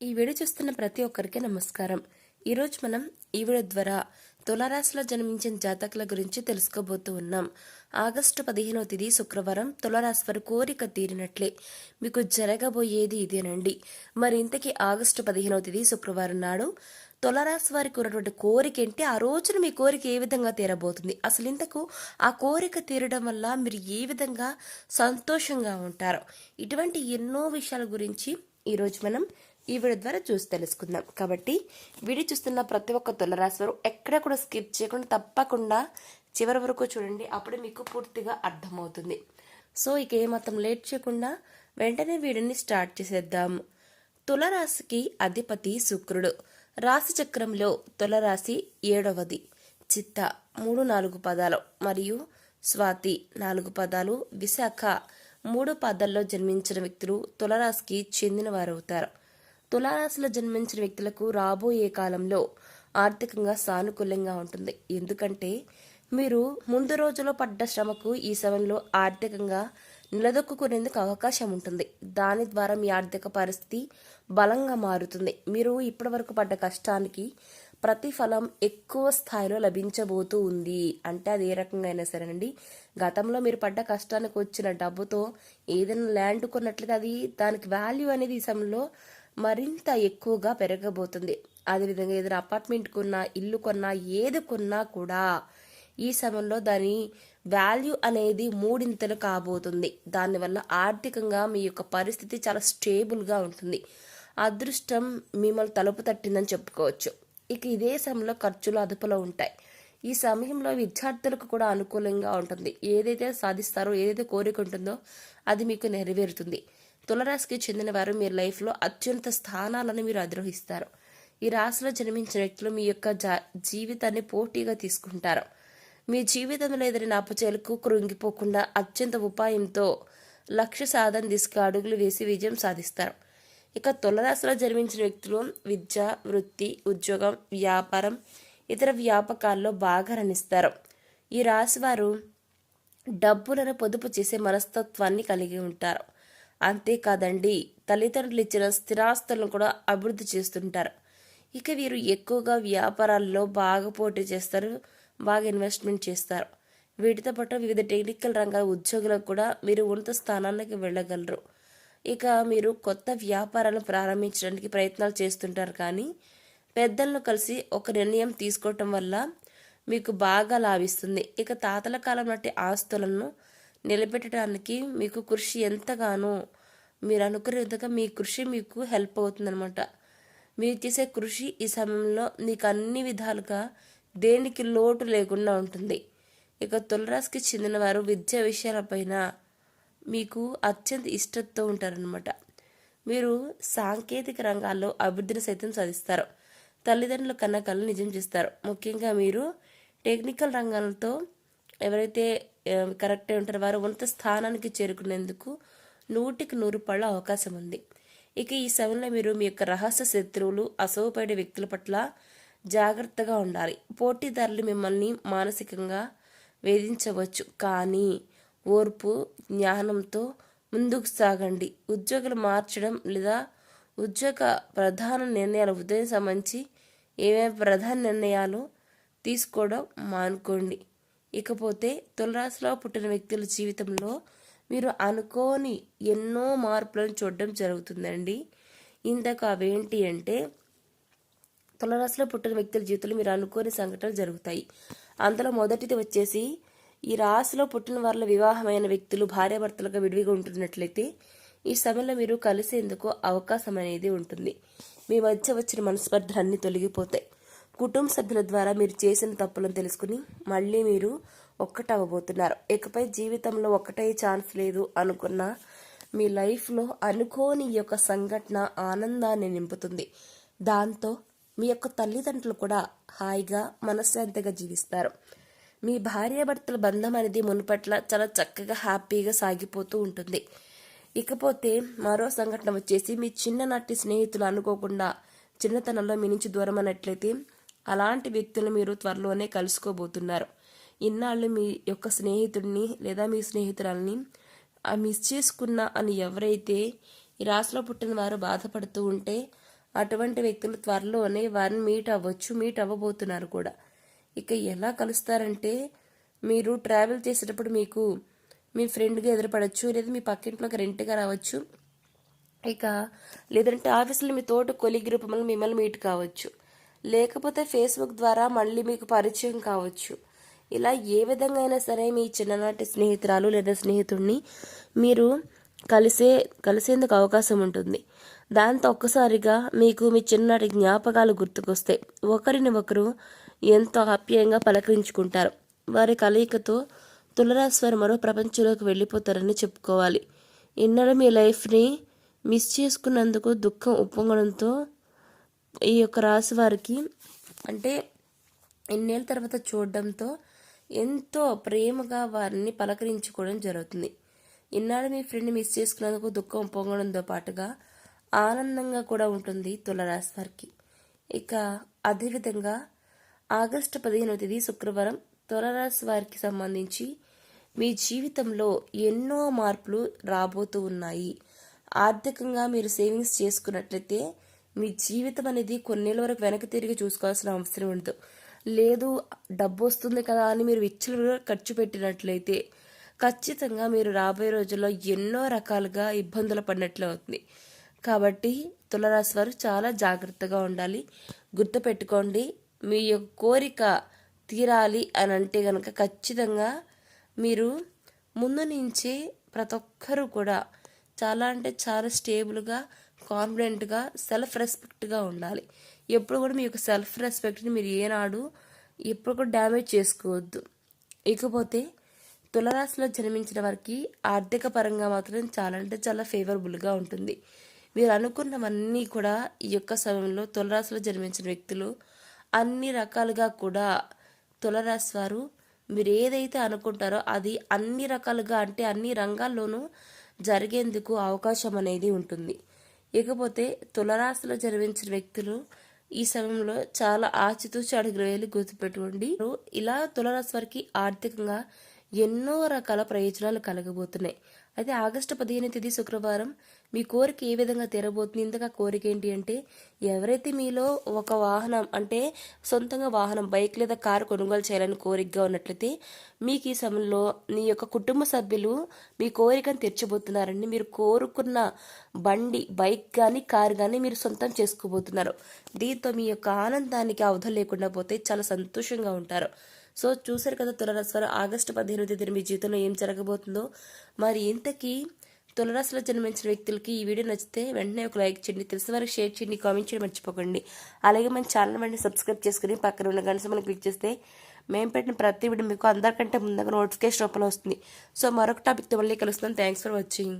ఈ వీడియో చూస్తున్న ప్రతి ఒక్కరికి నమస్కారం. ఈరోజు మనం ఈ వీడియో ద్వారా తులారాశిలో జన్మించిన జాతకుల గురించి తెలుసుకోబోతూ ఉన్నాం. ఆగస్టు పదిహేనవ తేదీ శుక్రవారం తులారాశి వారి కోరిక తీరినట్లే మీకు జరగబోయేది ఇదేనండి. మరి ఇంతకీ ఆగస్టు పదిహేనవ తేదీ శుక్రవారం నాడు తులరాశి వారికి ఉన్నటువంటి కోరిక ఏంటి? ఆ రోజున మీ కోరిక ఏ విధంగా తీరబోతుంది? అసలు ఇంతకు ఆ కోరిక తీరడం వల్ల మీరు ఏ విధంగా సంతోషంగా ఉంటారు? ఇటువంటి ఎన్నో విషయాల గురించి ఈరోజు మనం ఈ వీడియో ద్వారా చూసి తెలుసుకుందాం. కాబట్టి వీడియో చూస్తున్న ప్రతి ఒక్క తులరాశి వారు ఎక్కడ కూడా స్కిప్ చేయకుండా తప్పకుండా చివరి వరకు చూడండి. అప్పుడే మీకు పూర్తిగా అర్థమవుతుంది. సో ఇక ఏమాత్రం లేట్ చేయకుండా వెంటనే వీడియోని స్టార్ట్ చేసేద్దాం. తులరాశికి అధిపతి శుక్రుడు. రాశి చక్రంలో తులరాశి ఏడవది. చిత్త మూడు నాలుగు పదాలు మరియు స్వాతి నాలుగు పదాలు. విశాఖ మూడు పదాల్లో జన్మించిన వ్యక్తులు తులరాశికి చెందిన వారవుతారు తులారాశిలో జన్మించిన వ్యక్తులకు రాబోయే కాలంలో ఆర్థికంగా సానుకూలంగా ఉంటుంది. ఎందుకంటే మీరు ముందు రోజులో పడ్డ శ్రమకు ఈ సమయంలో ఆర్థికంగా నిలదొక్కుకునేందుకు అవకాశం ఉంటుంది. దాని ద్వారా మీ ఆర్థిక పరిస్థితి బలంగా మారుతుంది. మీరు ఇప్పటివరకు పడ్డ కష్టానికి ప్రతిఫలం ఎక్కువ స్థాయిలో లభించబోతూ ఉంది. అంటే అది ఏ రకంగా అయినా సరేనండి. గతంలో మీరు పడ్డ కష్టానికి వచ్చిన డబ్బుతో ఏదైనా ల్యాండ్ కొన్నట్లయితే అది దానికి వాల్యూ అనేది ఈ సమయంలో మరింత ఎక్కువగా పెరగబోతుంది. అదేవిధంగా ఏదైనా అపార్ట్మెంట్ కొన్నా ఇల్లు కొన్నా ఏది కొన్నా కూడా ఈ సమయంలో దాని వాల్యూ అనేది మూడింతలు కాబోతుంది. దానివల్ల ఆర్థికంగా మీ యొక్క పరిస్థితి చాలా స్టేబుల్గా ఉంటుంది. అదృష్టం మిమ్మల్ని తలుపు తట్టిందని చెప్పుకోవచ్చు. ఇక ఇదే సమయంలో ఖర్చులు అదుపులో ఉంటాయి. ఈ సమయంలో విద్యార్థులకు కూడా అనుకూలంగా ఉంటుంది. ఏదైతే సాధిస్తారో ఏదైతే కోరిక ఉంటుందో అది మీకు నెరవేరుతుంది. తులరాశికి చెందిన వారు మీ లైఫ్లో అత్యున్నత స్థానాలను మీరు అధిరోహిస్తారు. ఈ రాశిలో జన్మించిన వ్యక్తులు మీ యొక్క జీవితాన్ని పోటీగా తీసుకుంటారు. మీ జీవితంలో ఎదురైన అపచయలకు కృంగిపోకుండా అత్యంత ఉపాయంతో లక్ష్య సాధన దిశగా అడుగులు వేసి విజయం సాధిస్తారు. ఇక తులరాశిలో జన్మించిన వ్యక్తులు విద్య వృత్తి ఉద్యోగం వ్యాపారం ఇతర వ్యాపకాల్లో బాగా రణిస్తారు. ఈ రాశి వారు డబ్బులను పొదుపు చేసే మనస్తత్వాన్ని కలిగి ఉంటారు. అంతేకాదండి. తల్లిదండ్రులు ఇచ్చిన స్థిరాస్తులను కూడా అభివృద్ధి చేస్తుంటారు. ఇక వీరు ఎక్కువగా వ్యాపారాల్లో బాగా పోటీ చేస్తారు బాగా ఇన్వెస్ట్మెంట్ చేస్తారు. వీటితో పాటు వివిధ టెక్నికల్ రంగాల ఉద్యోగులకు కూడా మీరు ఉన్నత స్థానానికి వెళ్ళగలరు. ఇక మీరు కొత్త వ్యాపారాలను ప్రారంభించడానికి ప్రయత్నాలు చేస్తుంటారు కానీ పెద్దలను కలిసి ఒక నిర్ణయం తీసుకోవటం వల్ల మీకు బాగా లాభిస్తుంది. ఇక తాతల కాలం నాటి ఆస్తులను నిలబెట్టడానికి మీకు కృషి ఎంతగానో మీరు అనుకునే విధంగా మీ కృషి మీకు హెల్ప్ అవుతుందనమాట మీరు చేసే కృషి ఈ సమయంలో మీకు అన్ని విధాలుగా దేనికి లోటు లేకుండా ఉంటుంది. ఇక తులరాశికి చెందిన వారు విద్యా విషయాలపైన మీకు అత్యంత ఇష్టంతో ఉంటారనమాట మీరు సాంకేతిక రంగాల్లో అభివృద్ధిని సైతం సాధిస్తారు. తల్లిదండ్రుల కన్నకలను నిజం చేస్తారు. ముఖ్యంగా మీరు టెక్నికల్ రంగాలతో ఎవరైతే కరెక్ట్ ఉంటారు. వారు ఉన్నత స్థానానికి చేరుకునేందుకు నూటికి నూరు పళ్ళ అవకాశం ఉంది. ఇక ఈ సమయంలో మీరు మీ యొక్క రహస్య శత్రువులు అసౌపడే వ్యక్తుల పట్ల జాగ్రత్తగా ఉండాలి. పోటీదారులు మిమ్మల్ని మానసికంగా వేధించవచ్చు. కానీ ఓర్పు జ్ఞానంతో ముందుకు సాగండి. ఉద్యోగులు మార్చడం లేదా ఉద్యోగ ప్రధాన నిర్ణయాలు ఉదయం సంబంధించి ఏమేమి ప్రధాన నిర్ణయాలు తీసుకోవడం మానుకోండి. ఇకపోతే తులరాశిలో పుట్టిన వ్యక్తుల జీవితంలో మీరు అనుకోని ఎన్నో మార్పులను చూడడం జరుగుతుందండి. ఇంతకు అవేంటి అంటే తులరాశిలో పుట్టిన వ్యక్తుల జీవితంలో మీరు అనుకోని సంఘటనలు జరుగుతాయి. అందులో మొదటిది వచ్చేసి ఈ రాశిలో పుట్టిన వారిలో వివాహమైన వ్యక్తులు భార్యాభర్తలుగా విడివిగా ఉంటున్నట్లయితే ఈ సమయంలో మీరు కలిసేందుకు అవకాశం అనేది ఉంటుంది. మీ మధ్య వచ్చిన మనస్పర్ధలన్నీ తొలగిపోతాయి. కుటుంబ సభ్యుల ద్వారా మీరు చేసిన తప్పులను తెలుసుకుని మళ్ళీ మీరు ఒక్కటవ్వబోతున్నారు. ఇకపై జీవితంలో ఒక్కటే ఛాన్స్ లేదు అనుకున్న మీ లైఫ్లో అనుకోని యొక్క సంఘటన ఆనందాన్ని నింపుతుంది. దాంతో మీ యొక్క తల్లిదండ్రులు కూడా హాయిగా మనశ్శాంతిగా జీవిస్తారు. మీ భార్యాభర్తల బంధం అనేది మునుపట్ల చాలా చక్కగా హ్యాపీగా సాగిపోతూ ఉంటుంది. ఇకపోతే మరో సంఘటన వచ్చేసి మీ చిన్ననాటి స్నేహితులు అనుకోకుండా చిన్నతనంలో మీ నుంచి దూరం అన్నట్లయితే అలాంటి వ్యక్తులు మీరు త్వరలోనే కలుసుకోబోతున్నారు. ఇన్నాళ్ళు మీ యొక్క స్నేహితుడిని లేదా మీ స్నేహితురాలని మిస్ చేసుకున్న అని ఎవరైతే ఈ రాశిలో పుట్టిన వారు బాధపడుతూ ఉంటే అటువంటి వ్యక్తులు త్వరలోనే వారిని మీట్ అవ్వచ్చు మీట్ అవ్వబోతున్నారు కూడా. ఇక ఎలా కలుస్తారంటే మీరు ట్రావెల్ చేసేటప్పుడు మీకు మీ ఫ్రెండ్గా ఎదురుపడచ్చు లేదా మీ పక్కింట్లోకి రెంట్గా రావచ్చు. ఇక లేదంటే ఆఫీసులో మీ తోట కొలిగ్ రూపంలో మిమ్మల్ని మీట్ కావచ్చు. లేకపోతే ఫేస్బుక్ ద్వారా మళ్ళీ మీకు పరిచయం కావచ్చు. ఇలా ఏ విధంగా అయినా సరే మీ చిన్ననాటి స్నేహితురాలు లేదా స్నేహితుడిని మీరు కలిసే కలిసేందుకు అవకాశం ఉంటుంది. దాంతో ఒక్కసారిగా మీకు మీ చిన్ననాటి జ్ఞాపకాలు గుర్తుకొస్తాయి ఒకరిని ఒకరు ఎంతో ఆప్యాయంగా పలకరించుకుంటారు. వారి కలయికతో తులరాశ్వరి మరో ప్రపంచంలోకి వెళ్ళిపోతారని చెప్పుకోవాలి. ఇన్నడ మీ లైఫ్ని మిస్ చేసుకున్నందుకు దుఃఖం ఉప్పొంగడంతో ఈ యొక్క రాశి వారికి అంటే ఎన్నేళ్ళ తర్వాత చూడడంతో ఎంతో ప్రేమగా వారిని పలకరించుకోవడం జరుగుతుంది. ఇన్నాళ్ళు మీ ఫ్రెండ్ మిస్ చేసుకున్నందుకు దుఃఖం పొంగడంతో పాటుగా ఆనందంగా కూడా ఉంటుంది తులరాశి వారికి. ఇక అదేవిధంగా ఆగస్టు పదిహేనవ తేదీ శుక్రవారం తులరాశి వారికి సంబంధించి మీ జీవితంలో ఎన్నో మార్పులు రాబోతూ ఉన్నాయి. ఆర్థికంగా మీరు సేవింగ్స్ చేసుకున్నట్లయితే మీ జీవితం అనేది కొన్నేళ్ళ వరకు వెనక్కి తిరిగి చూసుకోవాల్సిన అవసరం ఉండదు. లేదు డబ్బు వస్తుంది కదా అని మీరు విచ్చలు ఖర్చు పెట్టినట్లయితే ఖచ్చితంగా మీరు రాబోయే రోజుల్లో ఎన్నో రకాలుగా ఇబ్బందులు పడినట్లు అవుతుంది. కాబట్టి తులరాశి వారు చాలా జాగ్రత్తగా ఉండాలి. గుర్తుపెట్టుకోండి మీ యొక్క కోరిక తీరాలి అని అంటే కనుక ఖచ్చితంగా మీరు ముందు నుంచే ప్రతి ఒక్కరూ కూడా చాలా అంటే చాలా స్టేబుల్గా కాన్ఫిడెంట్గా సెల్ఫ్ రెస్పెక్ట్గా ఉండాలి. ఎప్పుడు కూడా మీ యొక్క సెల్ఫ్ రెస్పెక్ట్ని మీరు ఏనాడు ఎప్పుడు కూడా డ్యామేజ్ చేసుకోవద్దు. ఇకపోతే తులరాశిలో జన్మించిన వారికి ఆర్థిక పరంగా మాత్రం చాలా అంటే చాలా ఫేవరబుల్గా ఉంటుంది. మీరు అనుకున్నవన్నీ కూడా ఈ యొక్క సమయంలో తులరాశిలో జన్మించిన వ్యక్తులు అన్ని రకాలుగా కూడా తులరాశి వారు మీరు ఏదైతే అనుకుంటారో అది అన్ని రకాలుగా అంటే అన్ని రంగాల్లోనూ జరిగేందుకు అవకాశం అనేది ఉంటుంది. ఇకపోతే తులరాశిలో జన్మించిన వ్యక్తులు ఈ సమయంలో చాలా ఆచితూచి అడుగులు వేయాలి గుర్తుపెట్టుకోండి. ఇలా తులరాశి వారికి ఆర్థికంగా ఎన్నో రకాల ప్రయోజనాలు కలగబోతున్నాయి. అయితే ఆగస్టు పదిహేను తేదీ శుక్రవారం మీ కోరిక ఏ విధంగా తీరబోతుంది? ఇంతగా కోరిక ఏంటి అంటే ఎవరైతే మీలో ఒక వాహనం అంటే సొంతంగా వాహనం బైక్ లేదా కారు కొనుగోలు చేయాలని కోరికగా ఉన్నట్లయితే మీకు ఈ సమయంలో మీ యొక్క కుటుంబ సభ్యులు మీ కోరికను తీర్చబోతున్నారండి మీరు కోరుకున్న బండి బైక్ కానీ కారు కానీ మీరు సొంతం చేసుకోబోతున్నారు. దీంతో మీ యొక్క ఆనందానికి అవధం లేకుండా పోతే చాలా సంతోషంగా ఉంటారు. సో చూసారు కదా తులరాశి ఆగస్టు పదిహేను తేదీన మీ జీవితంలో ఏం జరగబోతుందో. మరి ఇంతకీ తులరాశిలో జన్మించిన వ్యక్తులకి ఈ వీడియో నచ్చితే వెంటనే ఒక లైక్ చేయండి తెలిసిన వారికి షేర్ చేయండి కామెంట్ చేయడం మర్చిపోకండి. అలాగే మన ఛానల్ వెంటనే సబ్స్క్రైబ్ చేసుకుని పక్కన ఉన్న గంట మనం క్లిక్ చేస్తే మేము పెట్టిన ప్రతి వీడియో మీకు అందరికంటే ముందుగా నోటిఫికేషన్ రూపంలో వస్తుంది. సో మరొక టాపిక్తో మళ్ళీ కలుస్తున్నాం. Thanks for watching.